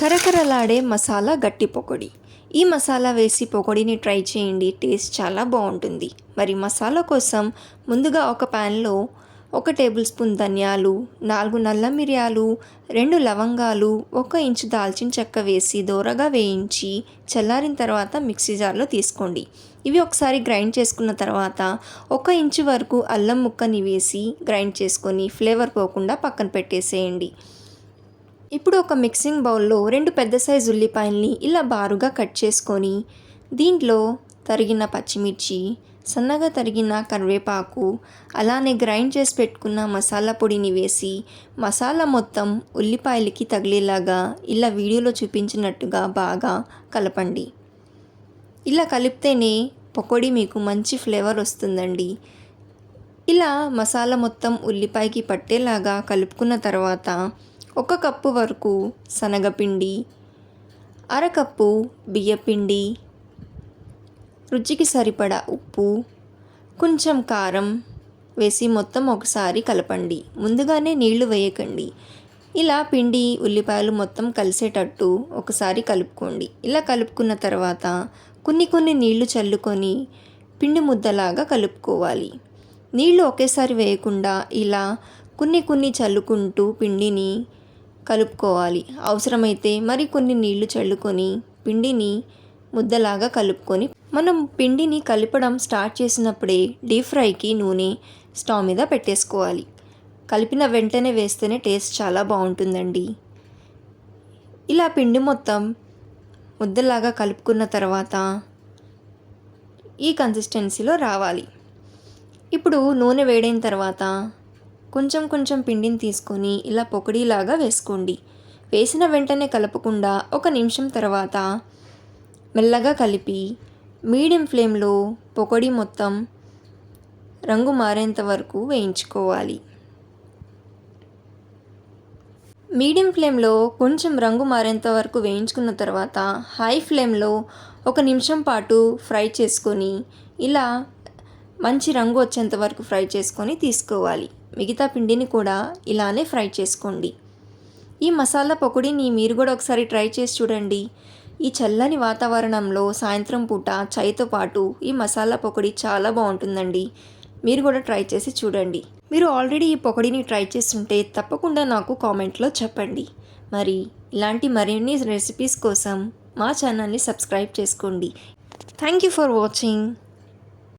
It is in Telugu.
కరకరలాడే మసాలా గట్టి పొగడి ఈ మసాలా వేసి పొగడిని ట్రై చేయండి టేస్ట్ చాలా బాగుంటుంది. మరి మసాలా కోసం ముందుగా ఒక ప్యాన్లో ఒక టేబుల్ స్పూన్ ధనియాలు నాలుగు నల్ల మిరియాలు రెండు లవంగాలు ఒక ఇంచు దాల్చిన చెక్క వేసి దోరగా వేయించి చల్లారిన తర్వాత మిక్సీ జార్లో తీసుకోండి. ఇవి ఒకసారి గ్రైండ్ చేసుకున్న తర్వాత ఒక ఇంచు వరకు అల్లం ముక్కని వేసి గ్రైండ్ చేసుకొని ఫ్లేవర్ పోకుండా పక్కన పెట్టేసేయండి. ఇప్పుడు ఒక మిక్సింగ్ బౌల్లో రెండు పెద్ద సైజు ఉల్లిపాయల్ని ఇలా బారుగా కట్ చేసుకొని దీంట్లో తరిగిన పచ్చిమిర్చి సన్నగా తరిగిన కరివేపాకు అలానే గ్రైండ్ చేసి పెట్టుకున్న మసాలా పొడిని వేసి మసాలా మొత్తం ఉల్లిపాయలకి తగిలేలాగా ఇలా వీడియోలో చూపించినట్టుగా బాగా కలపండి. ఇలా కలిపితేనే పకోడీ మీకు మంచి ఫ్లేవర్ వస్తుందండి. ఇలా మసాలా మొత్తం ఉల్లిపాయకి పట్టేలాగా కలుపుకున్న తర్వాత ఒక కప్పు వరకు శనగపిండి అరకప్పు బియ్యపిండి రుచికి సరిపడా ఉప్పు కొంచెం కారం వేసి మొత్తం ఒకసారి కలపండి. ముందుగానే నీళ్ళు వేయకండి. ఇలా పిండి ఉల్లిపాయలు మొత్తం కలిసేటట్టు ఒకసారి కలుపుకోండి. ఇలా కలుపుకున్న తర్వాత కొన్ని కొన్ని నీళ్ళు చల్లుకొని పిండి ముద్దలాగా కలుపుకోవాలి. నీళ్ళు ఒకేసారి వేయకుండా ఇలా కొన్ని కొన్ని చల్లుకుంటూ పిండిని కలుపుకోవాలి. అవసరమైతే మరికొన్ని నీళ్ళు చల్లుకొని పిండిని ముద్దలాగా కలుపుకొని మనం పిండిని కలపడం స్టార్ట్ చేసినప్పుడే డీప్ ఫ్రైకి నూనె స్టవ్ మీద పెట్టేసుకోవాలి. కలిపిన వెంటనే వేస్తేనే టేస్ట్ చాలా బాగుంటుందండి. ఇలా పిండి మొత్తం ముద్దలాగా కలుపుకున్న తర్వాత ఈ కన్సిస్టెన్సీలో రావాలి. ఇప్పుడు నూనె వేడైన తర్వాత కొంచెం కొంచెం పిండిని తీసుకొని ఇలా పొకడీలాగా వేసుకోండి. వేసిన వెంటనే కలపకుండా ఒక నిమిషం తర్వాత మెల్లగా కలిపి మీడియం ఫ్లేమ్లో పొకడి మొత్తం రంగు మారేంత వరకు వేయించుకోవాలి. మీడియం ఫ్లేమ్లో కొంచెం రంగు మారేంత వరకు వేయించుకున్న తర్వాత హై ఫ్లేమ్లో ఒక నిమిషం పాటు ఫ్రై చేసుకొని ఇలా మంచి రంగు వచ్చేంత వరకు ఫ్రై చేసుకొని తీసుకోవాలి. మిగతా పిండిని కూడా ఇలానే ఫ్రై చేసుకోండి. ఈ మసాలా పకోడీని మీరు కూడా ఒకసారి ట్రై చేసి చూడండి. ఈ చల్లని వాతావరణంలో సాయంత్రం పూట చైతో పాటు ఈ మసాలా పకోడీ చాలా బాగుంటుందండి. మీరు కూడా ట్రై చేసి చూడండి. మీరు ఆల్రెడీ ఈ పకోడీని ట్రై చేస్తుంటే తప్పకుండా నాకు కామెంట్లో చెప్పండి. మరి ఇలాంటి మరిన్ని రెసిపీస్ కోసం మా ఛానల్ని సబ్స్క్రైబ్ చేసుకోండి. Thank you for watching.